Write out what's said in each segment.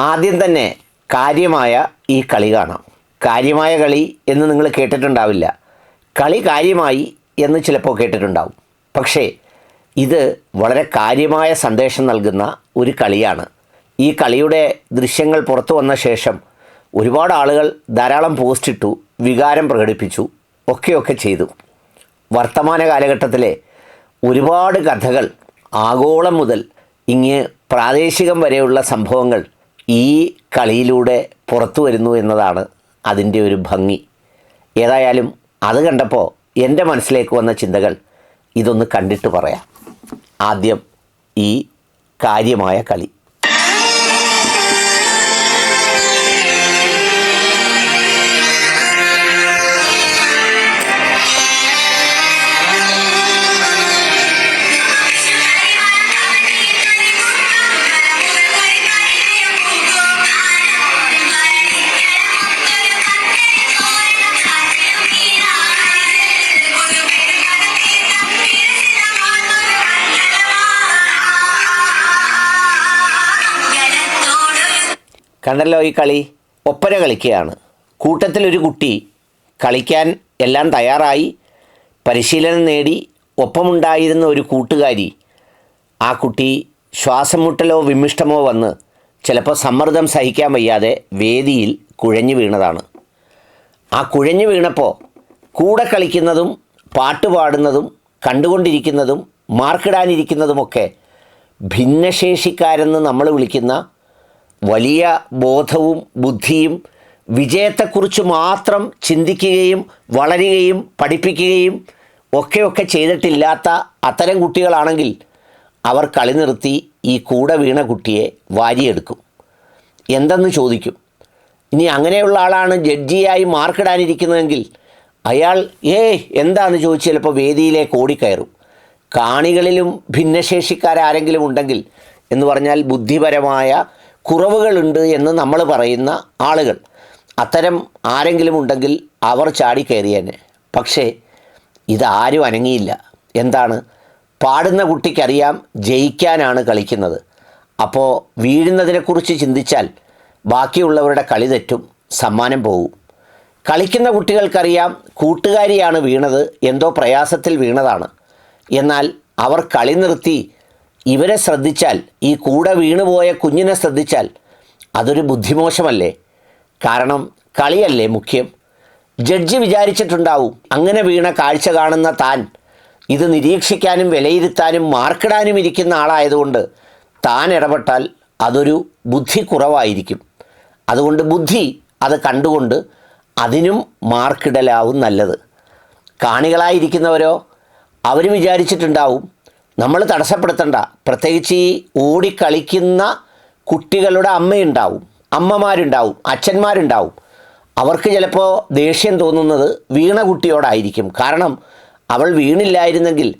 ആദ്യം തന്നെ കാര്യമായ ഈ കളി കാണാം. കാര്യമായ കളി എന്ന് നിങ്ങൾ കേട്ടിട്ടുണ്ടാവില്ല. കളി കാര്യമായി എന്ന് ചിലപ്പോൾ കേട്ടിട്ടുണ്ടാവും. പക്ഷേ ഇത് വളരെ കാര്യമായ സന്ദേശം നൽകുന്ന ഒരു കളിയാണ്. ഈ കളിയുടെ ദൃശ്യങ്ങൾ പുറത്തു വന്ന ശേഷം ഒരുപാട് ആളുകൾ ധാരാളം പോസ്റ്റിട്ടു വികാരം പ്രകടിപ്പിച്ചു ഒക്കെയൊക്കെ ചെയ്തു. വർത്തമാന കാലഘട്ടത്തിലെ ഒരുപാട് കഥകൾ ആഗോളം മുതൽ ഇങ്ങ് പ്രാദേശികം വരെയുള്ള സംഭവങ്ങൾ ഈ കളിയിലൂടെ പുറത്തു വരുന്നു എന്നതാണ് അതിന്റെ ഒരു ഭംഗി. ഏതായാലും അത് കണ്ടപ്പോൾ എന്റെ മനസ്സിലേക്ക് വന്ന ചിന്തകൾ ഇതൊന്ന് കണ്ടിട്ട് പറയാം. ആദ്യം ഈ കാര്യമായ കളി. കണ്ടല്ലോ ഈ കളി? ഒപ്പര കളിക്കുകയാണ്. കൂട്ടത്തിലൊരു കുട്ടി കളിക്കാൻ എല്ലാം തയ്യാറായി. പരിശീലനം നേടി. ഒപ്പമുണ്ടായിരുന്ന ഒരു കൂട്ടുകാരി ആ കുട്ടി ശ്വാസം മുട്ടലോ വിമിഷ്ടമോ വന്ന് ചിലപ്പോൾ സമ്മർദ്ദം സഹിക്കാൻ വയ്യാതെ വേദിയിൽ കുഴഞ്ഞു വീണതാണ്. ആ കുഴഞ്ഞു വീണപ്പോൾ കൂടെ കളിക്കുന്നതും പാട്ടുപാടുന്നതും കണ്ടുകൊണ്ടിരിക്കുന്നതും മാർക്കിടാനിരിക്കുന്നതുമൊക്കെ ഭിന്നശേഷിക്കാരെന്ന് നമ്മൾ വിളിക്കുന്ന വലിയ ബോധവും ബുദ്ധിയും വിജയത്തെക്കുറിച്ച് മാത്രം ചിന്തിക്കുകയും വളരുകയും പഠിപ്പിക്കുകയും ഒക്കെയൊക്കെ ചെയ്തിട്ടില്ലാത്ത അത്തരം കുട്ടികളാണെങ്കിൽ അവർ കളി നിർത്തി ഈ കൂടെ വീണ കുട്ടിയെ വാരിയെടുക്കും. എന്തെന്ന് ചോദിക്കും? ഇനി അങ്ങനെയുള്ള ആളാണ് ജഡ്ജിയായി മാർക്കിടാനിരിക്കുന്നതെങ്കിൽ അയാൾ ഏയ് എന്താന്ന് ചോദിച്ച് ചിലപ്പോൾ വേദിയിലേക്ക് ഓടിക്കയറും. കാണികളിലും ഭിന്നശേഷിക്കാരാരെങ്കിലും ഉണ്ടെങ്കിൽ എന്ന് പറഞ്ഞാൽ ബുദ്ധിപരമായ കുറവുകളുണ്ട് എന്ന് നമ്മൾ പറയുന്ന ആളുകൾ. അത്തരം ആരെങ്കിലും ഉണ്ടെങ്കിൽ അവർ ചാടിക്കയറിയേനെ പക്ഷേ ഇതാരും അനങ്ങിയില്ല. എന്താണ്? പാടുന്ന കുട്ടിക്കറിയാം ജയിക്കാനാണ് കളിക്കുന്നത്. അപ്പോൾ വീഴുന്നതിനെക്കുറിച്ച് ചിന്തിച്ചാൽ ബാക്കിയുള്ളവരുടെ കളി തെറ്റും സമ്മാനം പോകും കളിക്കുന്ന കുട്ടികൾക്കറിയാം കൂട്ടുകാരിയാണ് വീണത് എന്തോ പ്രയാസത്തിൽ വീണതാണ്. എന്നാൽ അവർ കളി നിർത്തി ഇവരെ ശ്രദ്ധിച്ചാൽ ഈ കൂടെ വീണുപോയ കുഞ്ഞിനെ ശ്രദ്ധിച്ചാൽ അതൊരു ബുദ്ധിമോശമല്ലേ? കാരണം കളിയല്ലേ മുഖ്യം? ജഡ്ജി വിചാരിച്ചിട്ടുണ്ടാവും അങ്ങനെ വീണ കാഴ്ച കാണുന്ന താൻ ഇത് നിരീക്ഷിക്കാനും വിലയിരുത്താനും മാർക്കിടാനും ഇരിക്കുന്ന ആളായതുകൊണ്ട് താൻ ഇടപെട്ടാൽ അതൊരു ബുദ്ധി കുറവായിരിക്കും അതുകൊണ്ട് ബുദ്ധി അത് കണ്ടുകൊണ്ട് അതിനും മാർക്കിടലാവും നല്ലത്. കാണികളായിരിക്കുന്നവരോ അവർ വിചാരിച്ചിട്ടുണ്ടാവും നമ്മൾ തടസ്സപ്പെടുത്തണ്ട. പ്രത്യേകിച്ച് ഈ ഓടിക്കളിക്കുന്ന കുട്ടികളുടെ അമ്മയുണ്ടാവും അമ്മമാരുണ്ടാവും അച്ഛന്മാരുണ്ടാവും. അവർക്ക് ചിലപ്പോൾ ദേഷ്യം തോന്നുന്നത് വീണ കുട്ടിയോടായിരിക്കും. കാരണം അവൾ വീണില്ലായിരുന്നെങ്കിൽ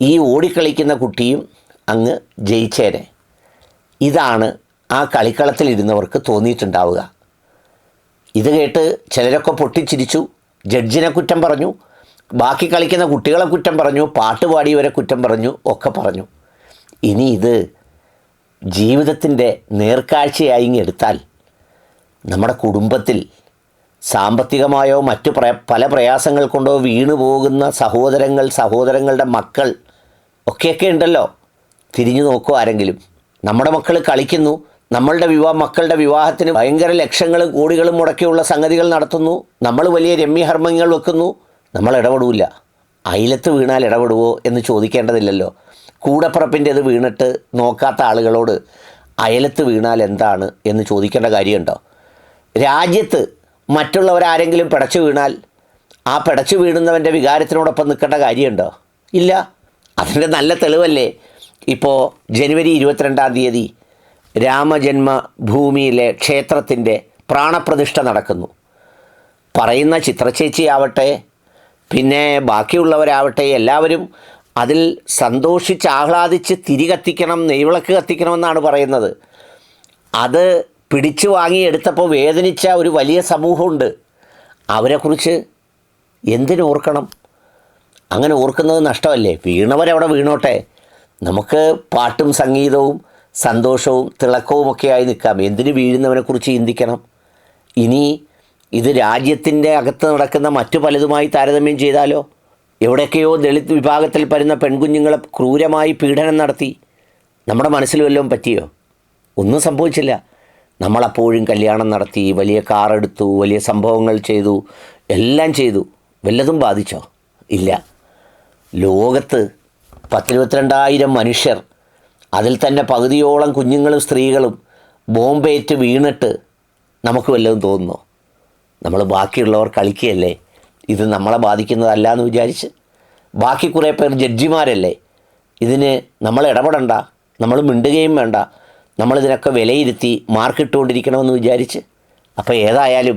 ഈ ഓടിക്കളിക്കുന്ന കുട്ടിയും അങ്ങ് ജയിച്ചേനെ. ഇതാണ് ആ കളിക്കളത്തിലിരുന്നവർക്ക് തോന്നിയിട്ടുണ്ടാവുക. ഇത് കേട്ട് ചിലരൊക്കെ പൊട്ടിച്ചിരിച്ചു. ജഡ്ജിനെ കുറ്റം പറഞ്ഞു. ബാക്കി കളിക്കുന്ന കുട്ടികളെ കുറ്റം പറഞ്ഞു പാട്ട് പാടിയവരെ കുറ്റം പറഞ്ഞു ഒക്കെ പറഞ്ഞു. ഇനി ഇത് ജീവിതത്തിന്റെ നേർക്കാഴ്ചയായി എടുത്താൽ നമ്മുടെ കുടുംബത്തിൽ സാമ്പത്തികമായോ മറ്റു പ്ര പല പ്രയാസങ്ങൾ കൊണ്ടോ വീണു പോകുന്ന സഹോദരങ്ങൾ സഹോദരങ്ങളുടെ മക്കൾ ഒക്കെയൊക്കെ ഉണ്ടല്ലോ. തിരിഞ്ഞു നോക്കൂ ആരെങ്കിലും. നമ്മുടെ മക്കൾ കളിക്കുന്നു നമ്മളുടെ വിവാഹ മക്കളുടെ വിവാഹത്തിന് ഭയങ്കര ലക്ഷങ്ങളും കോടികളും മുടക്കിയുള്ള സംഗതികൾ നടത്തുന്നു. നമ്മൾ വലിയ രമ്യഹർമ്മങ്ങൾ വെക്കുന്നു. നമ്മൾ ഇടപെടൂല അയിലത്ത് വീണാൽ ഇടപെടുവോ എന്ന് ചോദിക്കേണ്ടതില്ലല്ലോ. കൂടപ്പുറപ്പിന്റെത് വീണിട്ട് നോക്കാത്ത ആളുകളോട് അയലത്ത് വീണാൽ എന്താണ് എന്ന് ചോദിക്കേണ്ട കാര്യമുണ്ടോ? രാജ്യത്ത് മറ്റുള്ളവരാരെങ്കിലും പിടച്ചു വീണാൽ ആ പിടച്ചു വീണുന്നവന്റെ വികാരത്തിനോടൊപ്പം നിൽക്കേണ്ട കാര്യമുണ്ടോ? ഇല്ല. അതിന്റെ നല്ല തെളിവല്ലേ? ഇപ്പോൾ ജനുവരി ഇരുപത്തിരണ്ടാം തീയതി രാമജന്മ ഭൂമിയിലെ ക്ഷേത്രത്തിന്റെ പ്രാണപ്രതിഷ്ഠ നടക്കുന്നു. പറയുന്ന ചിത്രചേച്ചിയാവട്ടെ പിന്നെ ബാക്കിയുള്ളവരാവട്ടെ എല്ലാവരും അതിൽ സന്തോഷിച്ച് ആഹ്ലാദിച്ച് തിരി കത്തിക്കണം നെയ്വിളക്ക് കത്തിക്കണമെന്നാണ് പറയുന്നത്. അത് പിടിച്ചു വാങ്ങി എടുത്തപ്പോൾ വേദനിച്ച ഒരു വലിയ സമൂഹമുണ്ട്. അവരെക്കുറിച്ച് എന്തിനോർക്കണം അങ്ങനെ ഓർക്കുന്നത് നഷ്ടമല്ലേ? വീണവരവിടെ വീണോട്ടെ? നമുക്ക് പാട്ടും സംഗീതവും സന്തോഷവും തിളക്കവും തിളക്കവുമൊക്കെയായി നിൽക്കാം. എന്തിനു വീഴുന്നവനെക്കുറിച്ച് ചിന്തിക്കണം? ഇനി ഇത് രാജ്യത്തിന്റെ അകത്ത് നടക്കുന്ന മറ്റു പലതുമായി താരതമ്യം ചെയ്താലോ? എവിടെയൊക്കെയോ ദളിത് വിഭാഗത്തിൽ വരുന്ന പെൺകുഞ്ഞുങ്ങളെ ക്രൂരമായി പീഡനം നടത്തി. നമ്മുടെ മനസ്സിൽ വല്ലതും പറ്റിയോ? ഒന്നും സംഭവിച്ചില്ല. നമ്മളപ്പോഴും കല്യാണം നടത്തി വലിയ കാർ എടുത്തു വലിയ സംഭവങ്ങൾ ചെയ്തു എല്ലാം ചെയ്തു. വല്ലതും ബാധിച്ചോ? ഇല്ല. ലോകത്ത് പത്തിരുപത്തിരണ്ടായിരം മനുഷ്യർ അതിൽ തന്നെ പകുതിയോളം കുഞ്ഞുങ്ങളും സ്ത്രീകളും ബോംബേറ്റ് വീണിട്ട് നമുക്ക് വല്ലതും തോന്നുന്നോ? നമ്മൾ ബാക്കിയുള്ളവർ കളിക്കുകയല്ലേ? ഇത് നമ്മളെ ബാധിക്കുന്നതല്ല എന്ന് വിചാരിച്ച് ബാക്കി കുറേ പേർ ജഡ്ജിമാരല്ലേ? ഇതിന് നമ്മൾ ഇടപെടണ്ട നമ്മൾ മിണ്ടുകയും വേണ്ട നമ്മളിതിനൊക്കെ വിലയിരുത്തി മാർക്കിട്ടുകൊണ്ടിരിക്കണമെന്ന് വിചാരിച്ച്. അപ്പോൾ ഏതായാലും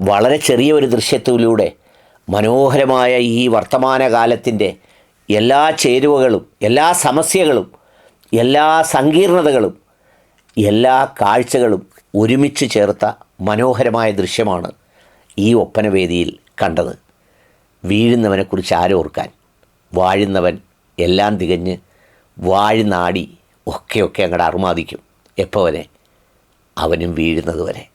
വളരെ ചെറിയ ഒരു ദൃശ്യത്തിലൂടെ മനോഹരമായ ഈ വർത്തമാനകാലത്തിന്റെ എല്ലാ ചേരുവകളും എല്ലാ സമസ്യകളും എല്ലാ സങ്കീർണതകളും എല്ലാ കാഴ്ചകളും ഒരുമിച്ച് ചേർത്ത മനോഹരമായ ദൃശ്യമാണ് ഈ ഒപ്പനവേദിയിൽ കണ്ടത്. വീഴുന്നവനെക്കുറിച്ച് ആരോർക്കാൻ വാഴുന്നവൻ എല്ലാം തികഞ്ഞ് വാഴുന്നാടി ഒക്കെയൊക്കെ ഒക്കെ അങ്ങോട്ട് അറുമാദിക്കും. എപ്പോൾ വരെ അവനും വീഴുന്നത് വരെ.